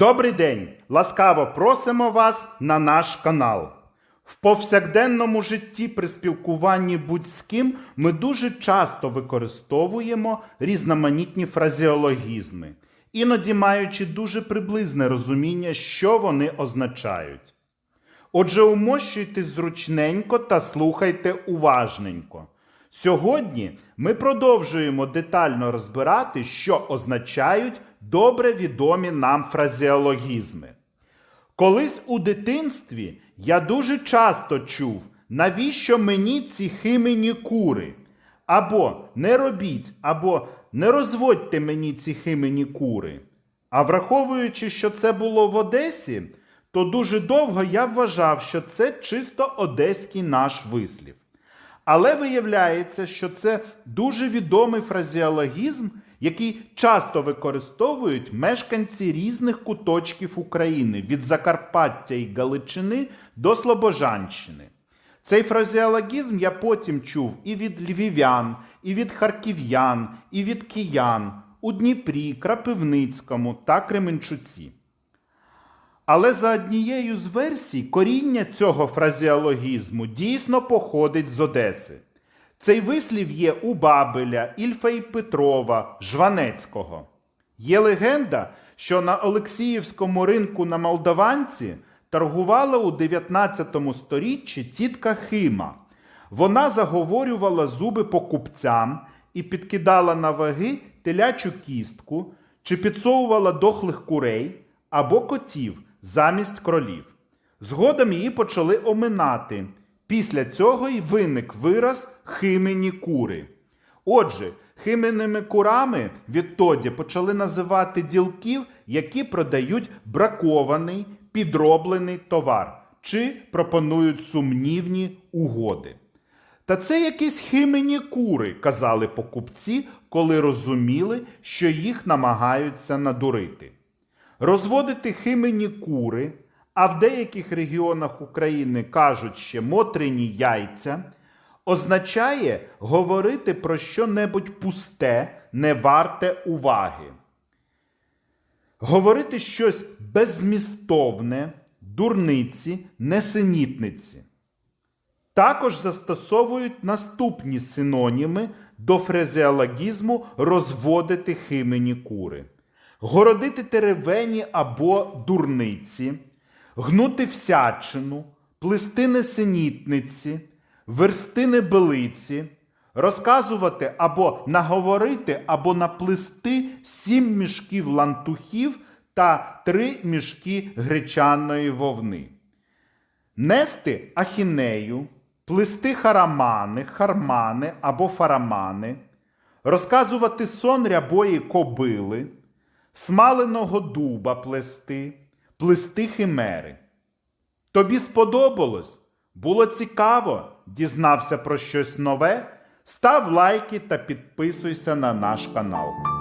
Добрий день! Ласкаво просимо вас на наш канал. В повсякденному житті при спілкуванні будь з ким ми дуже часто використовуємо різноманітні фразеологізми, іноді маючи дуже приблизне розуміння, що вони означають. Отже, умощуйтесь зручненько та слухайте уважненько. Сьогодні ми продовжуємо детально розбирати, що означають добре відомі нам фразеологізми. Колись у дитинстві я дуже часто чув, навіщо мені ці химені кури? Або не робіть, або не розводьте мені ці химені кури. А враховуючи, що це було в Одесі, то дуже довго я вважав, що це чисто одеський наш вислів. Але виявляється, що це дуже відомий фразеологізм, який часто використовують мешканці різних куточків України від Закарпаття і Галичини до Слобожанщини. Цей фразеологізм я потім чув і від львів'ян, і від харків'ян, і від киян у Дніпрі, Крапивницькому та Кременчуці. Але за однією з версій, коріння цього фразеологізму дійсно походить з Одеси. Цей вислів є у Бабеля, Ільфа і Петрова, Жванецького. Є легенда, що на Олексіївському ринку на Молдаванці торгувала у 19 сторіччі тітка Хима. Вона заговорювала зуби покупцям і підкидала на ваги телячу кістку чи підсовувала дохлих курей або котів замість кролів. Згодом її почали оминати. Після цього й виник вираз химені кури. Отже, хименими курами відтоді почали називати ділків, які продають бракований, підроблений товар чи пропонують сумнівні угоди. Та це якісь химені кури, казали покупці, коли розуміли, що їх намагаються надурити. Розводити химені кури, а в деяких регіонах України кажуть ще мотрині яйця, означає говорити про що-небудь пусте, не варте уваги. Говорити щось беззмістовне, дурниці, несенітниці. Також застосовують наступні синоніми до фразеологізму розводити химені кури. Городити теревені або дурниці, гнути всячину, плести несенітниці, версти небелиці, розказувати або наговорити, або наплести сім мішків лантухів та три мішки гречаної вовни. Нести ахінею, плести харамани, хармани або фарамани, розказувати сон рябої кобили, смаленого дуба плести, плести химери. Тобі сподобалось? Було цікаво, дізнався про щось нове? Став лайки та підписуйся на наш канал.